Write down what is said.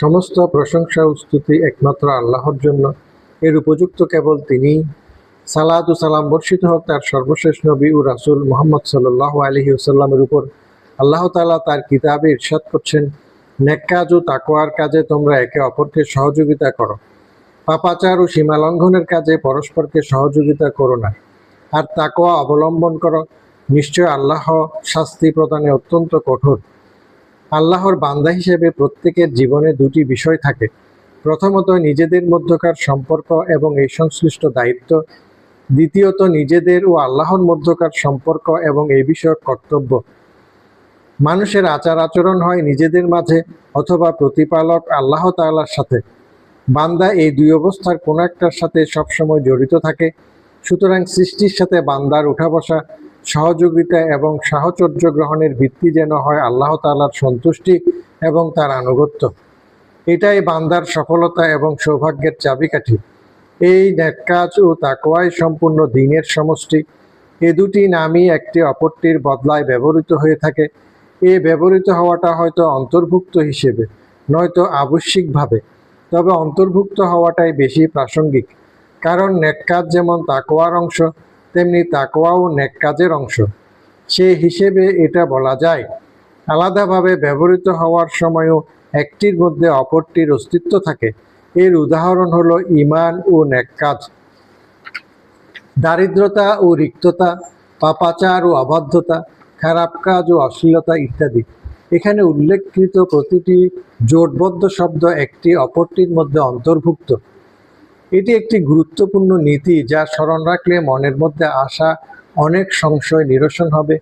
সমস্ত প্রশংসা ও স্তুতি একমাত্র আল্লাহর জন্য। এর উপযুক্ত কেবল তিনি। সালাত ও সালাম বর্ষিত হোক তার সর্বশেষ নবী ও রাসূল মোহাম্মদ সাল্লাহ আলহি ওসাল্লামের উপর। আল্লাহ তালা তার কিতাবে ইরশাদ করছেন নেক কাজ ও তাকোয়ার কাজে তোমরা একে অপরকে সহযোগিতা করো। পাপাচার ও সীমালঙ্ঘনের কাজে পরস্পরকে সহযোগিতা করো না। আর তাকোয়া অবলম্বন করো। নিশ্চয় আল্লাহ শাস্তি প্রদানে অত্যন্ত কঠোর। আল্লাহর বান্দা হিসেবে প্রত্যেকের জীবনে দুটি বিষয় থাকে। প্রথমত, নিজেদের মধ্যকার সম্পর্ক এবং এই সংশ্লিষ্ট দায়িত্ব। দ্বিতীয়ত, নিজেদের ও আল্লাহর মধ্যকার সম্পর্ক এবং এই বিষয়ক কর্তব্য। মানুষের আচার আচরণ হয় নিজেদের মাঝে অথবা প্রতিপালক আল্লাহ তাআলার সাথে। বান্দা এই দুই অবস্থার কোনো একটার সাথে সবসময় জড়িত থাকে। সুতরাং সৃষ্টির সাথে বান্দার উঠা বসা সহযোগিতা এবং সাহচর্য গ্রহণের ভিত্তি যেন হয় আল্লাহ তাআলার সন্তুষ্টি এবং তার আনুগত্য। এটাই বান্দার সফলতা এবং সৌভাগ্যের চাবিকাঠি। এই ন্যাক্কাজ ও তাকওয়াই সম্পূর্ণ দিনের সমষ্টি। এ দুটি নামই একটি অপরটির বদলায় ব্যবহৃত হয়ে থাকে। এ ব্যবহৃত হওয়াটা হয়তো অন্তর্ভুক্ত হিসেবে, নয়তো আবশ্যিকভাবে। তবে অন্তর্ভুক্ত হওয়াটাই বেশি প্রাসঙ্গিক। কারণ নেক কাজ যেমন তাকওয়ার অংশ তেমনি তাকওয়াও নেক কাজের অংশ। সে হিসেবে এটা বলা যায়, আলাদাভাবে ব্যবহৃত হওয়ার সময়ও একটির মধ্যে অপরটির অস্তিত্ব থাকে। এর উদাহরণ হলো ইমান ও নেক কাজ। দারিদ্রতা ও রিক্ততা, পাপাচার ও অবাধ্যতা, খারাপ কাজ ও অশ্লীলতা ইত্যাদি। এখানে উল্লেখকৃত প্রতিটি জোটবদ্ধ শব্দ একটি অপরটির মধ্যে অন্তর্ভুক্ত। এটি একটি গুরুত্বপূর্ণ নীতি যা স্মরণ রাখলে মনের মধ্যে আসা অনেক সংশয় নিরসন হবে।